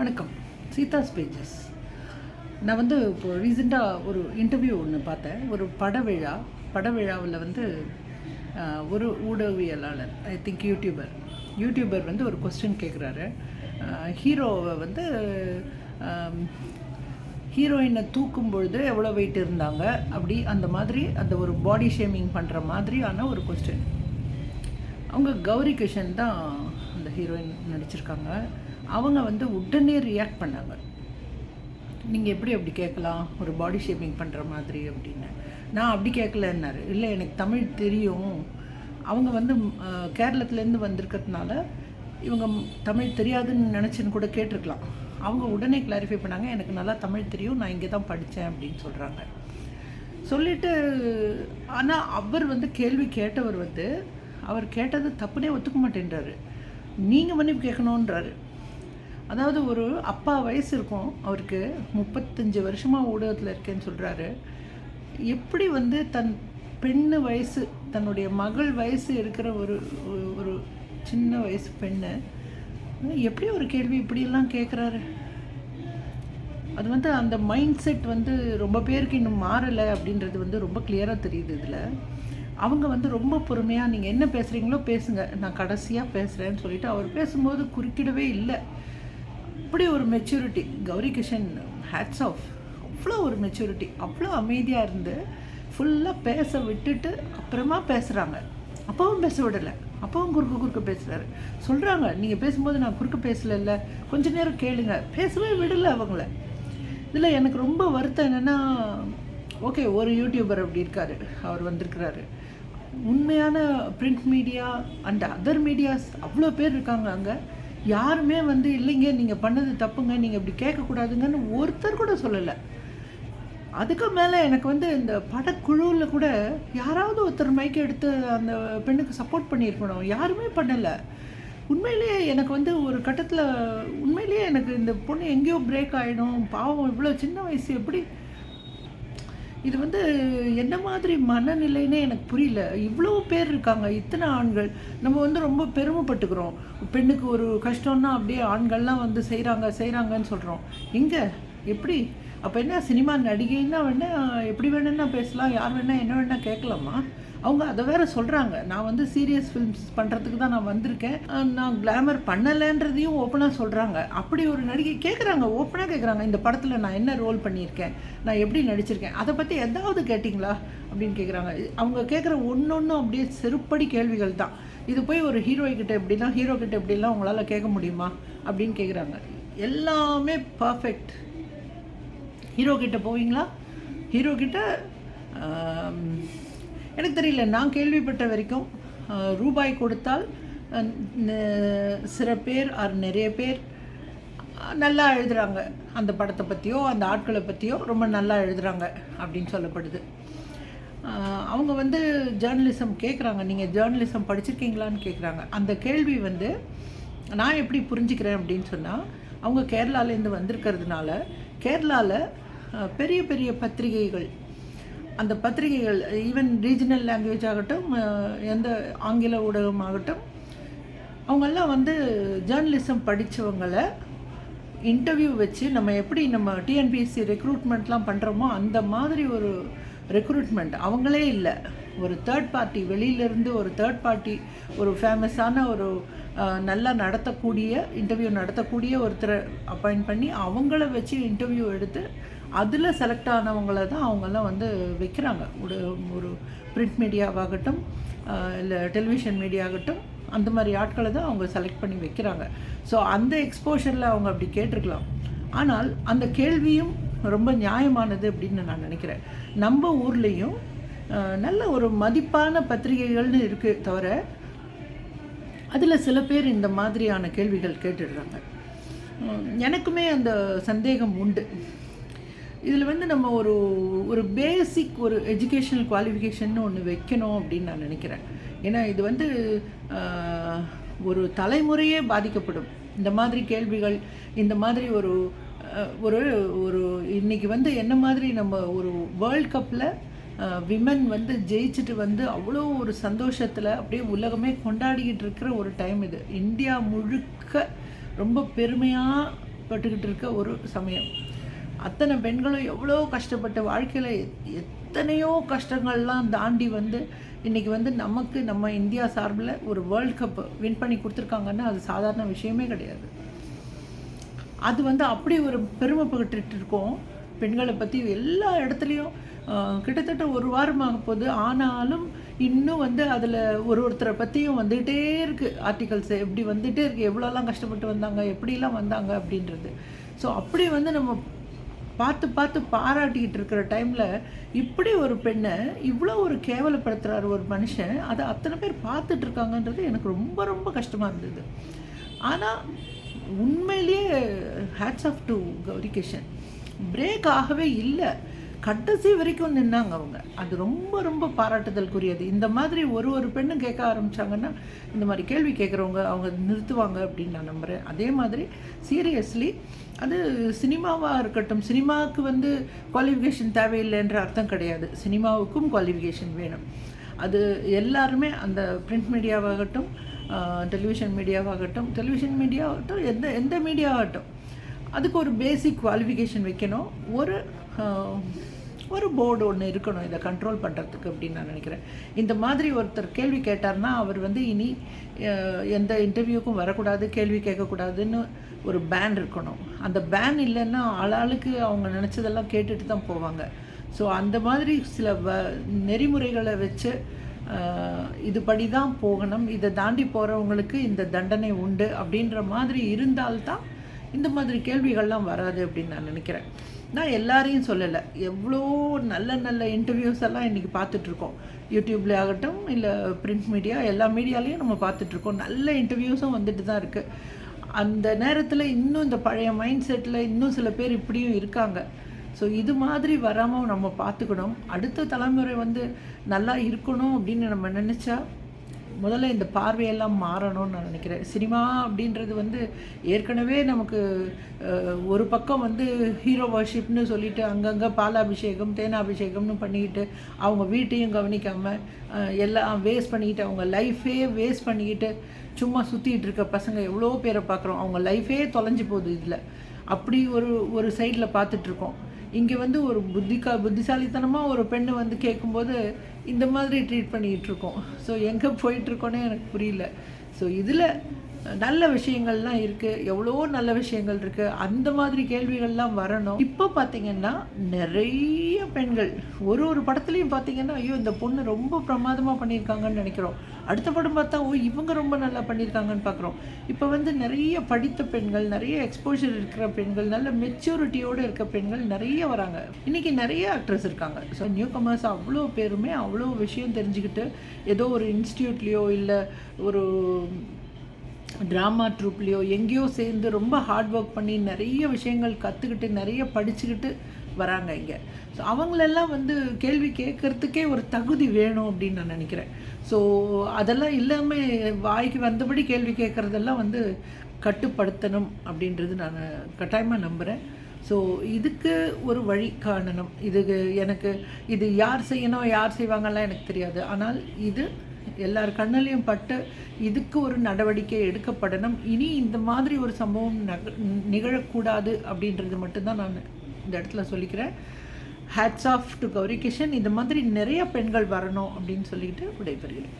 வணக்கம். சீதாஸ் பேஜஸ். நான் வந்து இப்போ ரீசெண்டாக ஒரு இன்டர்வியூ ஒன்று பார்த்தேன். ஒரு பட விழா பட விழாவில் வந்து ஒரு ஊடகவியலாளர் ஐ திங்க் யூடியூபர் யூடியூபர் வந்து ஒரு கொஸ்டின் கேட்குறாரு ஹீரோவை வந்து ஹீரோயினை தூக்கும் பொழுது எவ்வளோ வெயிட் இருந்தாங்க? அப்படி அந்த மாதிரி அந்த ஒரு பாடி ஷேமிங் பண்ணுற மாதிரியான ஒரு கொஸ்டின் அவங்க கௌரி கிஷன் தான் அந்த ஹீரோயின் நடிச்சிருக்காங்க. அவங்க வந்து உடனே ரியாக்ட் பண்ணாங்க. நீங்கள் எப்படி அப்படி கேட்கலாம்? ஒரு பாடி ஷேப்பிங் பண்ணுற மாதிரி அப்படின்னு. நான் அப்படி கேட்கலன்னாரு. இல்லை எனக்கு தமிழ் தெரியும். அவங்க வந்து கேரளத்துலேருந்து வந்திருக்கிறதுனால இவங்க தமிழ் தெரியாதுன்னு நினச்சின்னு கூட கேட்டிருக்கலாம். அவங்க உடனே கிளாரிஃபை பண்ணாங்க எனக்கு நல்லா தமிழ் தெரியும். நான் இங்கே தான் படித்தேன் அப்படின்னு சொல்கிறாங்க சொல்லிட்டு ஆனால் அவர் வந்து கேள்வி கேட்டவர் வந்து அவர் கேட்டது தப்புனே ஒத்துக்க மாட்டேன்றாரு. நீங்கள் மன்னிப்பு கேட்கணுன்றாரு அதாவது ஒரு அப்பா வயசு இருக்கும். அவருக்கு முப்பத்தஞ்சு வருஷமாக ஊடகத்தில் இருக்கேன்னு சொல்கிறாரு எப்படி வந்து தன் பெண்ணு வயசு தன்னுடைய மகள் வயசு இருக்கிற ஒரு ஒரு- சின்ன வயசு பெண்ணு எப்படி ஒரு கேள்வி இப்படியெல்லாம் கேட்குறாரு அது வந்து அந்த மைண்ட் செட் வந்து ரொம்ப பேருக்கு இன்னும் மாறலை அப்படின்றது வந்து ரொம்ப கிளியராக தெரியுது இதில். அவங்க வந்து ரொம்ப பொறுமையாக நீங்கள் என்ன பேசுகிறீங்களோ பேசுங்க. நான் கடைசியாக பேசுகிறேன்னு சொல்லிட்டு அவர் பேசும்போது குறுக்கிடவே இல்லை. அப்படி ஒரு maturity Gouri Kishan hats off அவ்வளோ ஒரு மெச்சூரிட்டி அவ்வளோ அமைதியாக இருந்து ஃபுல்லாக பேச விட்டுட்டு அப்புறமா பேசுகிறாங்க அப்பவும் பேச விடலை. அப்பவும் குறுக்க குறுக்க பேசுகிறாரு சொல்கிறாங்க நீங்கள் பேசும்போது நான் குறுக்க பேசலைல்ல. கொஞ்ச நேரம் கேளுங்க. பேசவே விடலை அவங்கள. இதில் எனக்கு ரொம்ப வருத்தம் என்னென்னா ஓகே ஒரு யூடியூபர் அப்படி இருக்காரு. அவர் வந்திருக்கிறாரு. உண்மையான print media and other medias அவ்வளோ பேர் இருக்காங்க அங்கே. யாருமே வந்து இல்லைங்க நீங்கள் பண்ணது தப்புங்க நீங்கள் இப்படி கேட்கக்கூடாதுங்கன்னு ஒருத்தர் கூட சொல்லலை. அதுக்கு மேலே எனக்கு வந்து இந்த படக்குழுவில் கூட யாராவது ஒருத்தர் மைக் எடுத்து அந்த பெண்ணுக்கு சப்போர்ட் பண்ணியிருக்கணும். யாருமே பண்ணலை. உண்மையிலேயே எனக்கு வந்து ஒரு கட்டத்தில் உண்மையிலேயே எனக்கு இந்த பொண்ணு எங்கேயோ பிரேக் ஆகிடும் பாவம் இவ்வளோ சின்ன வயசு எப்படி இது வந்து என்ன மாதிரி மனநிலைன்னே எனக்கு புரியல. இவ்வளோ பேர் இருக்காங்க இத்தனை ஆண்கள். நம்ம வந்து ரொம்ப பெருமைப்பட்டுக்கிறோம். பெண்ணுக்கு ஒரு கஷ்டம்னா அப்படியே ஆண்கள்லாம் வந்து செய்கிறாங்க செய்கிறாங்கன்னு சொல்கிறோம் எங்கே? எப்படி? அப்போ என்ன சினிமா நடிகைன்னா வேணால் எப்படி வேணும்னா பேசலாம் யார் வேணால் என்ன வேணால் கேட்கலாமா? அவங்க அதை வேற சொல்கிறாங்க நான் வந்து சீரியஸ் ஃபிலிம்ஸ் பண்ணுறதுக்கு தான் நான் வந்திருக்கேன். நான் கிளாமர் பண்ணலைன்றதையும் ஓப்பனாக சொல்கிறாங்க அப்படி ஒரு நடிகை கேட்குறாங்க ஓப்பனாக கேட்குறாங்க இந்த படத்தில் நான் என்ன ரோல் பண்ணியிருக்கேன்? நான் எப்படி நடிச்சிருக்கேன்? அதை பற்றி எதாவது கேட்டிங்களா? அப்படின்னு கேட்குறாங்க அவங்க கேட்குற ஒன்றொன்றும் அப்படியே செருப்படி கேள்விகள் தான். இது போய் ஒரு ஹீரோய்கிட்ட கிட்ட எப்படிலாம் ஹீரோ கிட்ட எப்படிலாம் உங்களால் கேட்க முடியுமா? அப்படின்னு கேட்குறாங்க எல்லாமே பர்ஃபெக்ட் ஹீரோ கிட்ட போவீங்களா? ஹீரோ கிட்ட எனக்கு தெரியல நான் கேள்விப்பட்ட வரைக்கும் ரூபாய் கொடுத்தால் சில பேர் ஆர் நிறைய பேர் நல்லா எழுதுகிறாங்க அந்த படத்தை பற்றியோ அந்த ஆட்களை பற்றியோ ரொம்ப நல்லா எழுதுகிறாங்க அப்படின்னு சொல்லப்படுது. அவங்க வந்து ஜேர்னலிசம் கேட்குறாங்க நீங்கள் ஜேர்னலிசம் படிச்சிருக்கீங்களான்னு கேட்குறாங்க அந்த கேள்வி வந்து நான் எப்படி புரிஞ்சுக்கிறேன் அப்படின்னு சொன்னால் அவங்க கேரளாலேருந்து வந்திருக்கிறதுனால கேரளாவில் பெரிய பெரிய பத்திரிகைகள் அந்த பத்திரிகைகள் ஈவன் ரீஜனல் லாங்குவேஜ் ஆகட்டும் எந்த ஆங்கில ஊடகம் ஆகட்டும் அவங்கெல்லாம் வந்து ஜேர்னலிசம் படித்தவங்களை இன்டர்வியூ வச்சு நம்ம எப்படி நம்ம டிஎன்பிஎஸ்சி ரெக்ரூட்மெண்ட்லாம் பண்ணுறோமோ அந்த மாதிரி ஒரு ரெக்ரூட்மெண்ட் அவங்களே இல்லை. ஒரு தேர்ட் பார்ட்டி வெளியிலேருந்து ஒரு தேர்ட் பார்ட்டி ஒரு ஃபேமஸான ஒரு நல்லா நடத்தக்கூடிய இன்டர்வியூ நடத்தக்கூடிய ஒருத்தரை அப்பாயிண்ட் பண்ணி அவங்கள வச்சு இன்டர்வியூ எடுத்து அதில் செலக்ட் ஆனவங்கள தான் அவங்கெல்லாம் வந்து வைக்கிறாங்க. ஒரு ஒரு பிரிண்ட் மீடியாவாகட்டும் இல்லை டெலிவிஷன் மீடியாகட்டும் அந்த மாதிரி ஆட்களை தான் அவங்க செலக்ட் பண்ணி வைக்கிறாங்க. ஸோ அந்த எக்ஸ்போஷரில் அவங்க அப்படி கேட்டிருக்கலாம். ஆனால் அந்த கேள்வியும் ரொம்ப நியாயமானது அப்படின்னு நான் நினைக்கிறேன். நம்ம ஊர்லேயும் நல்ல ஒரு மதிப்பான பத்திரிகைகள்னு இருக்குது தவிர அதில் சில பேர் இந்த மாதிரியான கேள்விகள் கேட்டுடுறாங்க. எனக்குமே அந்த சந்தேகம் உண்டு. இதில் வந்து நம்ம ஒரு ஒரு பேசிக் ஒரு எஜுகேஷனல் குவாலிஃபிகேஷன் ஒன்று வைக்கணும் அப்படின்னு நான் நினைக்கிறேன். ஏன்னா இது வந்து ஒரு தலைமுறையே பாதிக்கப்படும். இந்த மாதிரி கேள்விகள் இந்த மாதிரி ஒரு ஒரு ஒரு இன்னைக்கு வந்து என்ன மாதிரி நம்ம ஒரு வேர்ல்ட் கப்பில் விமன் வந்து ஜெயிச்சுட்டு வந்து அவ்வளோ ஒரு சந்தோஷத்தில் அப்படியே உலகமே கொண்டாடிக்கிட்டு இருக்கிற ஒரு டைம் இது. இந்தியா முழுக்க ரொம்ப பெருமையாக பட்டுக்கிட்டு இருக்க ஒரு சமயம். அத்தனை பெண்களும் எவ்வளோ கஷ்டப்பட்ட வாழ்க்கையில் எத்தனையோ கஷ்டங்கள்லாம் தாண்டி வந்து இன்றைக்கி வந்து நமக்கு நம்ம இந்தியா சார்பில் ஒரு வேர்ல்ட் கப் வின் பண்ணி கொடுத்துருக்காங்கன்னா அது சாதாரண விஷயமே கிடையாது. அது வந்து அப்படி ஒரு பெருமை பகிட்டு இருக்கோம். பெண்களை பற்றி எல்லா இடத்துலையும் கிட்டத்தட்ட ஒரு வாரமாக போகுது. ஆனாலும் இன்னும் வந்து அதில் ஒரு ஒருத்தரை பற்றியும் வந்துகிட்டே இருக்குது ஆர்டிகல்ஸ் எப்படி வந்துகிட்டே இருக்குது எவ்வளோலாம் கஷ்டப்பட்டு வந்தாங்க எப்படிலாம் வந்தாங்க அப்படின்றது. ஸோ அப்படி வந்து நம்ம பார்த்து பார்த்து பாராட்டிக்கிட்டு இருக்கிற டைமில் இப்படி ஒரு பெண்ணை இவ்வளோ ஒரு கேவலப்படுத்துகிறார் ஒரு மனுஷன். அதை அத்தனை பேர் பார்த்துட்டு இருக்காங்கன்றது எனக்கு ரொம்ப ரொம்ப கஷ்டமாக இருந்தது. ஆனால் உண்மையிலேயே hats off to Gouri Kishan. Break ஆகவே இல்லை. கடைசி வரைக்கும் நின்னாங்க அவங்க. அது ரொம்ப ரொம்ப பாராட்டுதலுக்குரியது இந்த மாதிரி ஒரு ஒரு பெண்ணும் கேட்க ஆரம்பிச்சாங்கன்னா இந்த மாதிரி கேள்வி கேட்குறவங்க அவங்க நிறுத்துவாங்க அப்படின்னு நான் நம்புகிறேன் அதே மாதிரி சீரியஸ்லி அது சினிமாவாக இருக்கட்டும் சினிமாவுக்கு வந்து குவாலிஃபிகேஷன் தேவையில்லைன்ற அர்த்தம் கிடையாது. சினிமாவுக்கும் குவாலிஃபிகேஷன் வேணும். அது எல்லாருமே அந்த பிரிண்ட் மீடியாவாகட்டும் டெலிவிஷன் மீடியாவாகட்டும் டெலிவிஷன் மீடியாவாகட்டும் எந்த எந்த மீடியாவாகட்டும் அதுக்கு ஒரு பேசிக் குவாலிஃபிகேஷன் வைக்கணும். ஒரு ஒரு போர்டு ஒன்று இருக்கணும் இதை கண்ட்ரோல் பண்ணுறதுக்கு அப்படின்னு நான் நினைக்கிறேன். இந்த மாதிரி ஒருத்தர் கேள்வி கேட்டார்னா அவர் வந்து இனி எந்த இன்டர்வியூக்கும் வரக்கூடாது கேள்வி கேட்கக்கூடாதுன்னு ஒரு பேன் இருக்கணும். அந்த பேன் இல்லைன்னா ஆளாளுக்கு அவங்க நினச்சதெல்லாம் கேட்டுட்டு தான் போவாங்க. ஸோ அந்த மாதிரி சில வ நெறிமுறைகளை வச்சு இதுபடி தான் போகணும். இதை தாண்டி போகிறவங்களுக்கு இந்த தண்டனை உண்டு அப்படின்ற மாதிரி இருந்தால்தான் இந்த மாதிரி கேள்விகள்லாம் வராது அப்படின்னு நான் நினைக்கிறேன். நான் எல்லாரையும் சொல்லலை. எவ்வளோ நல்ல நல்ல இன்டர்வியூஸ் எல்லாம் இன்றைக்கி பார்த்துட்ருக்கோம். யூடியூப்ல ஆகட்டும் இல்லை பிரிண்ட் மீடியா எல்லா மீடியாலையும் நம்ம பார்த்துட்ருக்கோம். நல்ல இன்டர்வியூஸும் வந்துட்டு தான் இருக்குது அந்த நேரத்தில் இன்னும் இந்த பழைய மைண்ட் செட்டில் இன்னும் சில பேர் இப்படியும் இருக்காங்க. ஸோ இது மாதிரி வராமல் நம்ம பார்த்துக்கணும். அடுத்த தலைமுறை வந்து நல்லா இருக்கணும் அப்படின்னு நம்ம நினச்சா முதல்ல இந்த பார்வையெல்லாம் மாறணும்னு நான் நினைக்கிறேன். சினிமா அப்படின்றது வந்து ஏற்கனவே நமக்கு ஒரு பக்கம் வந்து ஹீரோ வர்ஷிப்னு சொல்லிட்டு அங்கங்கே பாலாபிஷேகம் தேனாபிஷேகம்னு பண்ணிக்கிட்டு அவங்க வீட்டையும் கவனிக்காமல் எல்லாம் வேஸ்ட் பண்ணிக்கிட்டு அவங்க லைஃபே வேஸ்ட் பண்ணிக்கிட்டு சும்மா சுற்றிட்டு இருக்க பசங்க எவ்வளோ பேரை பார்க்குறோம். அவங்க லைஃபே தொலைஞ்சு போகுது இதில். அப்படி ஒரு ஒரு சைடில் பார்த்துட்ருக்கோம் இங்கே வந்து ஒரு புத்திகா புத்திசாலித்தனமாக ஒரு பெண்ணு வந்து கேட்கும்போது இந்த மாதிரி ட்ரீட் பண்ணிகிட்டு இருக்கோம். ஸோ எங்கே போயிட்டுருக்கோன்னே எனக்கு புரியல. ஸோ இதில் நல்ல விஷயங்கள்லாம் இருக்குது எவ்வளோ நல்ல விஷயங்கள் இருக்குது அந்த மாதிரி கேள்விகள்லாம் வரணும். இப்போ பார்த்தீங்கன்னா நிறைய பெண்கள் ஒரு ஒரு படத்துலையும் பார்த்தீங்கன்னா ஐயோ இந்த பொண்ணு ரொம்ப பிரமாதமாக பண்ணியிருக்காங்கன்னு நினைக்கிறோம். அடுத்த படம் பார்த்தா ஓ இவங்க ரொம்ப நல்லா பண்ணியிருக்காங்கன்னு பார்க்குறோம் இப்போ வந்து நிறைய படித்த பெண்கள் நிறைய எக்ஸ்போஷர் இருக்கிற பெண்கள் நல்ல மெச்சூரிட்டியோடு இருக்க பெண்கள் நிறைய வராங்க. இன்றைக்கி நிறைய ஆக்ட்ரஸ் இருக்காங்க. ஸோ நியூ கமர்ஸ் அவ்வளோ பேருமே அவ்வளோ விஷயம் தெரிஞ்சுக்கிட்டு ஏதோ ஒரு இன்ஸ்டியூட்லேயோ இல்லை ஒரு ட்ராமா ட்ரூப்லேயோ எங்கேயோ சேர்ந்து ரொம்ப ஹார்ட் ஒர்க் பண்ணி நிறைய விஷயங்கள் கற்றுக்கிட்டு நிறைய படிச்சுக்கிட்டு வராங்க இங்கே. ஸோ அவங்களெல்லாம் வந்து கேள்வி கேட்குறதுக்கே ஒரு தகுதி வேணும் அப்படின்னு நான் நினைக்கிறேன். ஸோ அதெல்லாம் இல்லாமல் வாய்க்கு வந்தபடி கேள்வி கேட்குறதெல்லாம் வந்து கட்டுப்படுத்தணும் அப்படின்றது நான் கட்டாயமாக நம்புகிறேன் ஸோ இதுக்கு ஒரு வழி காணணும். இது எனக்கு இது யார் செய்யணும் யார் செய்வாங்கலாம் எனக்கு தெரியாது. ஆனால் இது எல்லார் கண்ணிலையும் பட்டு இதுக்கு ஒரு நடவடிக்கை எடுக்கப்படணும். இனி இந்த மாதிரி ஒரு சம்பவம் நக நிகழக்கூடாது அப்படின்றது மட்டும்தான் நான் இந்த இடத்துல சொல்லிக்கிறேன். Hats off to Gouri Kishan இந்த மாதிரி நிறைய பெண்கள் வரணும் அப்படின்னு சொல்லிட்டு விடைபெறுகிறேன்.